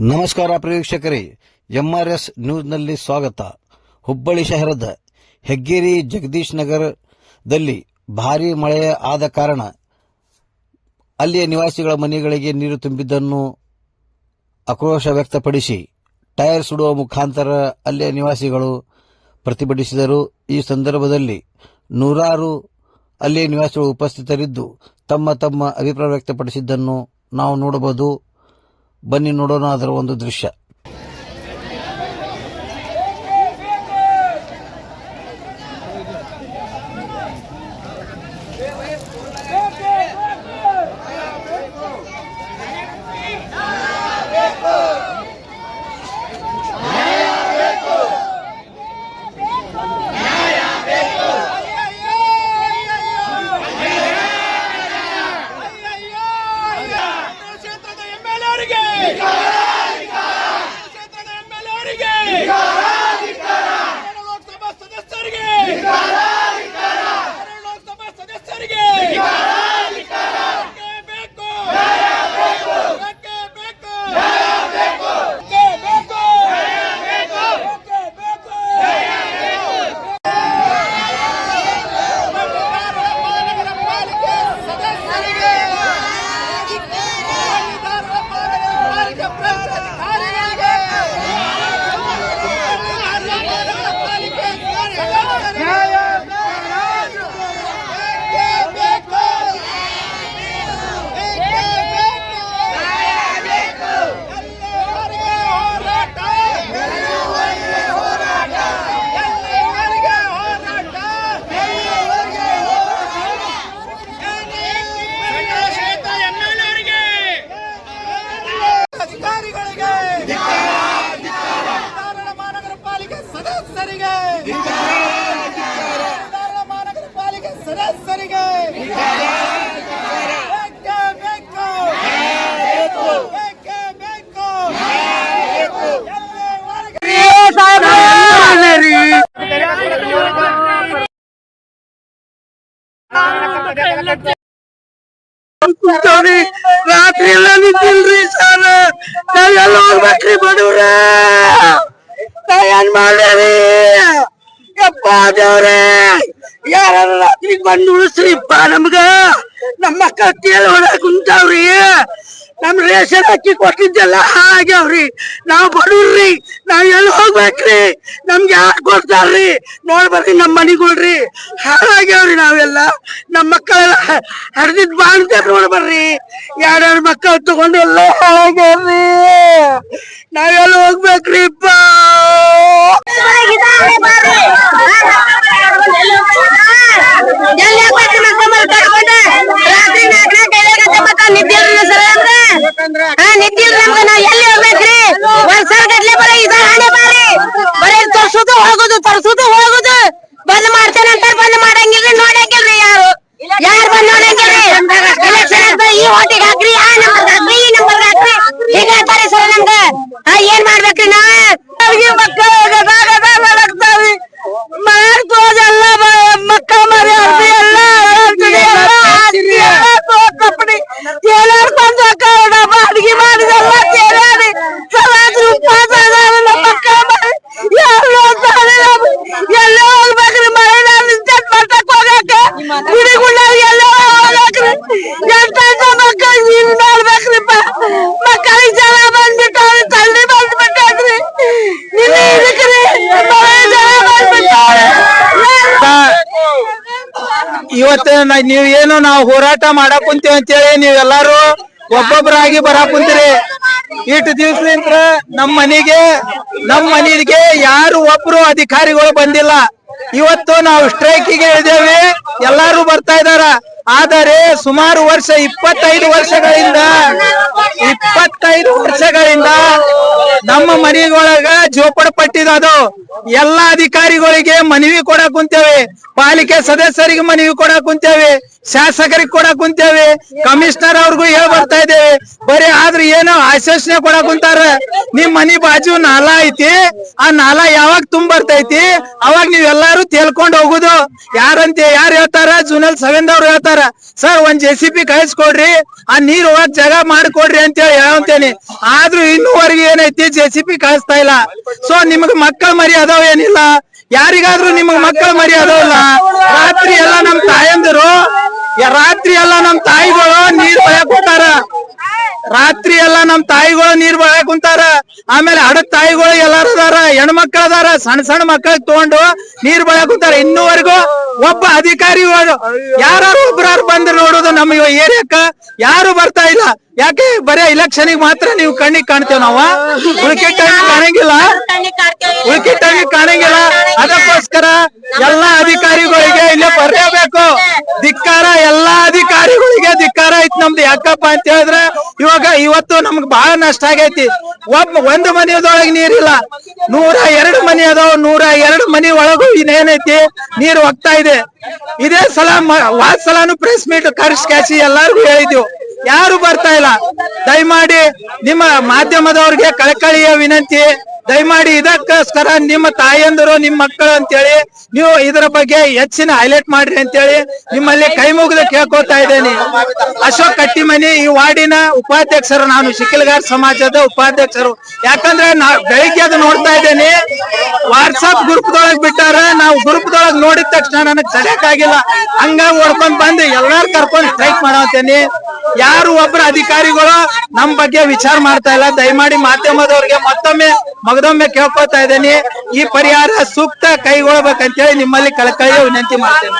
ನಮಸ್ಕಾರ ಪ್ರೇಕ್ಷಕರೇ, ಎಂಆರ್ಎಸ್ ನ್ಯೂಸ್ನಲ್ಲಿ ಸ್ವಾಗತ. ಹುಬ್ಬಳ್ಳಿ ಶಹರದ ಹೆಗ್ಗೇರಿ ಜಗದೀಶ್ ನಗರದಲ್ಲಿ ಭಾರೀ ಮಳೆ ಆದ ಕಾರಣ ಅಲ್ಲಿಯ ನಿವಾಸಿಗಳ ಮನೆಗಳಿಗೆ ನೀರು ತುಂಬಿದ್ದನ್ನು ಆಕ್ರೋಶ ವ್ಯಕ್ತಪಡಿಸಿ ಟೈರ್ ಸುಡುವ ಮುಖಾಂತರ ಅಲ್ಲಿಯ ನಿವಾಸಿಗಳು ಪ್ರತಿಭಟಿಸಿದರು. ಈ ಸಂದರ್ಭದಲ್ಲಿ ನೂರಾರು ಅಲ್ಲಿಯ ನಿವಾಸಿಗಳು ಉಪಸ್ಥಿತರಿದ್ದು ತಮ್ಮ ತಮ್ಮ ಅಭಿಪ್ರಾಯ ವ್ಯಕ್ತಪಡಿಸಿದ್ದನ್ನು ನಾವು ನೋಡಬಹುದು. ಬನ್ನಿ ನೋಡೋಣ ಅದರ ಒಂದು ದೃಶ್ಯ. ಕುಂತವ್ರಿ ರಾತ್ರಿ ಎಲ್ಲ ನಿಂತಿಲ್ರಿ ಸರ್ ನಾವೆಲ್ಲ ಹೋಗ್ಬೇಕ್ರಿ ಬಡವ್ರ. ಏನ್ ಮಾಡ್ರಿ ಯಪ್ಪ ದೇವ್ರೆ. ಯಾರ ರಾತ್ರಿ ಬಂದು ಉಳಿಸ್ರಿಪ್ಪ ನಮ್ಗ. ನಮ್ಮ ಮಕ್ಕಳ ತೇಲ್ ಹೊಡಕ್ ಕುಂತಾವ್ರಿ. ನಮ್ ರೇಷನ್ ಅಕ್ಕಿ ಕೊಟ್ಟಿದ್ದೆಲ್ಲ ಹಾಳಾಗ್ಯಾವ್ರಿ. ನಾವ್ ಬಡವ್ರಿ ನಾವ್ ಎಲ್ಲಿ ಹೋಗ್ಬೇಕ್ರಿ? ನಮ್ಗೆ ಯಾರು ಕೊಡ್ತಾರ್ರಿ? ನೋಡ್ಬರ್ರಿ ನಮ್ ಮನಿಗಳ್ರಿ. ಹಾಳಾಗ್ಯಾವ್ರಿ ನಾವೆಲ್ಲ. ನಮ್ ಮಕ್ಕಳೆಲ್ಲ ಹರಿದಿದ್ ಬಾಣ್ತ ನೋಡ್ಬರ್ರಿ ಯಾರ್ಯಾರ ಮಕ್ಕಳು ತಗೊಂಡು ಎಲ್ಲ ಹಾಳಾಗ್ಯಾವ್ರಿ. ನಾವೆಲ್ಲ ಹೋಗ್ಬೇಕ್ರಿಪ್ಪ ಹೋಗುದು ತರ್ಸುದು ಹೋಗುದು ಬಂದ್ ಮಾಡ್ತೇನೆ ಅಂತಾರ ಬಂದ್ ಮಾಡಂಗಿಲ್ರಿ ನೋಡಂಗಿಲ್ರಿ ಯಾರು ಯಾರು ಬಂದ್ ನೋಡಂಗಿಲ್ರಿ ಎಲೆಕ್ಷನ್ ಅಂತ ಈ ಓಟಿಗೆ ಹಾಕ್ರಿ ಆ ನಂಬರ್ ಹಾಕ್ರಿ ಈ ನಂಬರ್ ಹಾಕ್ರಿ ಈಗ ಹೇಳ್ತಾರೆ ಸರ್ ನಮ್ಗ ಆ, ಏನ್ ಮಾಡ್ಬೇಕ್ರಿ ನಾವ್ ಅವ್ರಿಗೆ ಮಕ್ಕಳು ಮಾಡಕ್ತಾವಿ ಮಾಡ್ತೋದೆಲ್ಲ ಮಕ್ಕಳ ಮರಿ ಅವ್ರ್ದು ಎಲ್ಲ ಹೇಳ್ತೀನಿ, ಎಲ್ಲ ಆಸ್ತಿ ಎಲ್ಲ ತೋಕಪ್ಡಿ ಎಲ್ಲಾರು ಬಂದು ಕಾರಣ ಬಾಡಿಗೆ ಮಾಡಿದೆಲ್ಲ ತೇಲಾಡಿ ಸಲಾದ್ರೂ ಉಪವಾಸ ಅದಾವ ನಮ್ಮ ಮಕ್ಕಳ ಮರಿ ಯಾರು ನೋಡ್ತಾರೆ ನಮ್ಗೆ? ಎಲ್ಲ ಹೋಗ್ಬೇಕ್ರಿ ಮಳೆ ನಾನು ನಿಂತೇಟ್ ಮಟ್ಟಕ್ ಹೋಗಕ್ಕ ಗುಡಿಗುಂಡ ಎಲ್ಲ ಹೋಗ್ಬೇಕ್ರಿ ಎಂತ ಮಕ್ಕಳು ನೀನ್ ನೋಡ್ಬೇಕ್ರಿಪ್ಪ ಮಕ್ಕಳಿಗೆ ಜನ ಬಂದ್ಬಿಟ್ಟವ್ರಿ ತಳ್ಳಿ ಬಂದ್ಬಿಟ್ಟದ್ರಿ ನಿನ್ನ ಇದಕ್ರಿ ಮಳೆ ಜನ ಬಂದ್ಬಿಟ್ಟವ್ರಿ ಇವತ್ತ ನ- ನೀವ್ ಏನು ನಾವು ಹೋರಾಟ ಮಾಡಕ್ ಕುಂತೀವಿ ಅಂತೇಳಿ ನೀವೆಲ್ಲಾರು ಒಬ್ಬೊಬ್ಬರಾಗಿ ಬರಾಕ್ ಕುಂತೀರಿ. ಇಷ್ಟು ದಿವಸದಿಂದ ನಮ್ ಮನಿಗೆ ನಮ್ ಮನಿಗೆ ಯಾರು ಒಬ್ರು ಅಧಿಕಾರಿಗಳು ಬಂದಿಲ್ಲ. ಇವತ್ತು ನಾವು ಸ್ಟ್ರೈಕಿಗೆ ಇದ್ದೇವೆ ಎಲ್ಲಾರು ಬರ್ತಾ ಇದಾರ. ಆದರೆ ಸುಮಾರು ವರ್ಷ, ಇಪ್ಪತ್ತೈದು ವರ್ಷಗಳಿಂದ ಇಪ್ಪತ್ತೈದು ವರ್ಷಗಳಿಂದ ನಮ್ಮ ಮನೆಗೊಳಗ ಜೋಪಡ ಪಟ್ಟಿದ್ದು ಎಲ್ಲಾ ಅಧಿಕಾರಿಗಳಿಗೆ ಮನವಿ ಕೊಡಕ್ ಕುಂತೇವೆ. ಪಾಲಿಕೆ ಸದಸ್ಯರಿಗೆ ಮನವಿ ಕೊಡಕ್ ಕುಂತೇವೆ. ಶಾಸಕರಿಗೆ ಕೊಡಕ್ ಕುಂತೇವಿ, ಕಮಿಷನರ್ ಅವ್ರಿಗೂ ಹೇಳ್ ಬರ್ತಾ ಇದ್ದೇವೆ. ಬರೀ ಆದ್ರೆ ಏನೋ ಆಶ್ವಾಸನೆ ಕೊಡಕ್ ಕುಂತಾರ. ನಿಮ್ ಮನಿ ಬಾಜು ನಾಲ ಐತಿ, ಆ ನಾಲ ಯಾವಾಗ ತುಂಬ ಬರ್ತೈತಿ, ಅವಾಗ ನೀವ್ ಎಲ್ಲಾರು ತೇಲ್ಕೊಂಡ್ ಹೋಗುದು. ಯಾರಂತೆ, ಯಾರು ಹೇಳ್ತಾರ? ಜೂನಲ್ ಸವೆಂದ್ ಅವ್ರು ಹೇಳ್ತಾರ, ಸರ್, ಒಂದ್ ಜೆ ಸಿ ಪಿ ಕಳಿಸ್ಕೊಡ್ರಿ, ಆ ನೀರ್ ಹೋಗಕ್ ಜಾಗ ಮಾಡ್ಕೊಡ್ರಿ ಅಂತ ಹೇಳಿ ಹೇಳಂತೇನಿ. ಆದ್ರೂ ಇನ್ನೂವರೆಗೆ ಏನೈತಿ ಜೆ ಸಿ ಪಿ ಕಳಿಸ್ತಾ ಇಲ್ಲ. ಸೊ ನಿಮಗ್ ಮಕ್ಕಳ ಮರಿ ಅದಾವ ಏನಿಲ್ಲ. ಯಾರಿಗಾದ್ರೂ ನಿಮಗ್ ಮಕ್ಕಳ ಮರಿ ಅದಾವಲ್ಲ ರಾತ್ರಿ ಎಲ್ಲ ನಮ್ ತಾಯಂದಿರು ರಾತ್ರಿ ಎಲ್ಲ ನಮ್ ತಾಯಿಗಳು ನೀರ್ ಬಯಕ್ ಕುಂತಾರ. ರಾತ್ರಿ ಎಲ್ಲ ನಮ್ ತಾಯಿಗಳು ನೀರ್ ಬಯಕ್ ಕುಂತಾರ. ಆಮೇಲೆ ಹಡದ್ ತಾಯಿಗಳು ಎಲ್ಲಾರು ಅದಾರ, ಹೆಣ್ಮಕ್ಳ ಅದಾರ ಸಣ್ಣ ಸಣ್ಣ ಮಕ್ಕಳಿಗೆ ತಗೊಂಡು ನೀರ್ ಬಯಕ್ ಕುಂತಾರ. ಇನ್ನೂವರೆಗೂ ಒಬ್ಬ ಅಧಿಕಾರಿ ಯಾರು ಒಬ್ರಾರು ಬಂದು ನೋಡೋದು ನಮ್ಮ ಏರಿಯಾಕ ಯಾರು ಬರ್ತಾ ಇಲ್ಲ. ಯಾಕೆ ಬರೇ ಇಲೆಕ್ಷನ್ ಮಾತ್ರ ನೀವು ಕಣ್ಣಿಗೆ ಕಾಣ್ತೇವ್ ನಾವ? ಉಳ್ಕೆ ಟೈಮ್ ಕಾಣಂಗಿಲ್ಲ. ಉಳ್ಕೆ ಕಾಣಂಗಿಲ್ಲ. ಅದಕ್ಕೋಸ್ಕರ ಎಲ್ಲಾ ಅಧಿಕಾರಿಗಳಿಗೆ ಇಲ್ಲೇ ಬರಲೇಬೇಕು ಧಿಕ್ಕಾರ ಎಲ್ಲಾ ಅಧಿಕಾರಿಗಳಿಗೆ ಧಿಕ್ಕಾರ ಐತಿ ನಮ್ದು ಯಾಕಪ್ಪ ಅಂತ ಹೇಳಿದ್ರೆ ಇವಾಗ ಇವತ್ತು ನಮ್ಗೆ ಬಹಳ ನಷ್ಟ ಆಗೈತಿ. ಒಬ್ಬ ಒಂದು ಮನೆಯದೊಳಗೆ ನೀರಿಲ್ಲ. ನೂರ ಎರಡು ಮನೆ ಅದಾವ ನೂರ ಎರಡು ಮನೆ ಒಳಗೂ ಇನ್ನೇನೈತಿ? ನೀರು ಹೋಗ್ತಾ ಇದೆ. ಇದೇ ಸಲ ವಾದ್ ಸಲಾನು ಪ್ರೆಸ್ ಮೀಟ್ ಕರ್ಸ್ ಕ್ಯಾಸಿ ಎಲ್ಲಾರ್ಗು ಹೇಳಿದ್ವು. ಯಾರು ಬರ್ತಾ ಇಲ್ಲ? ದಯಮಾಡಿ ನಿಮ್ಮ ಮಾಧ್ಯಮದವ್ರಿಗೆ ಕಳಕಳಿಯ ವಿನಂತಿ. ದಯಮಾಡಿ ಇದಕ್ಕೋಸ್ಕರ ನಿಮ್ಮ ತಾಯಂದಿರು, ನಿಮ್ಮ ಮಕ್ಕಳು ಅಂತೇಳಿ ನೀವು ಇದರ ಬಗ್ಗೆ ಹೆಚ್ಚಿನ ಹೈಲೈಟ್ ಮಾಡ್ರಿ ಅಂತೇಳಿ ನಿಮ್ಮಲ್ಲಿ ಕೈ ಮುಗಿದು ಕೇಳ್ಕೊತಾ ಇದ್ದೇನೆ. ಅಶೋಕ್ ಕಟ್ಟಿಮನಿ ಈ ವಾರ್ಡಿನ ಉಪಾಧ್ಯಕ್ಷರು, ನಾನು ಶಿಖಿಲ್ಗಾರ್ ಸಮಾಜದ ಉಪಾಧ್ಯಕ್ಷರು. ಯಾಕಂದ್ರೆ ನಾ ಬೆಳಿಗ್ಗೆ ಅದು ನೋಡ್ತಾ ಇದ್ದೇನೆ ವಾಟ್ಸಪ್ ಗ್ರೂಪ್ ದೊಳಗ್ ಬಿಟ್ಟಾರ, ನಾವು ಗ್ರೂಪ್ ದೊಳಗ್ ನೋಡಿದ ತಕ್ಷಣ ನನಗ್ ಸರಿಯಾಗಿಲ್ಲ ಹಂಗ ಓಡ್ಕೊಂಡ್ ಬಂದು ಎಲ್ಲಾರು ಕರ್ಕೊಂಡು ಸ್ಟ್ರೈಕ್ ಮಾಡತ್ತೇನೆ ಯಾರು ಒಬ್ಬರ ಅಧಿಕಾರಿಗಳು ನಮ್ ಬಗ್ಗೆ ವಿಚಾರ ಮಾಡ್ತಾ ಇಲ್ಲ. ದಯಮಾಡಿ ಮಾಧ್ಯಮದವ್ರಿಗೆ ಮತ್ತೊಮ್ಮೆ ಮಗದೊಮ್ಮೆ ಕೇಳ್ಕೊತಾ ಇದ್ದೀನಿ. ಈ ಪರಿಹಾರ ಸೂಕ್ತ ಕೈಗೊಳ್ಬೇಕಂತೇಳಿ ನಿಮ್ಮಲ್ಲಿ ಕಳಕಳಿಯ ವಿನಂತಿ ಮಾಡ್ತೇನೆ.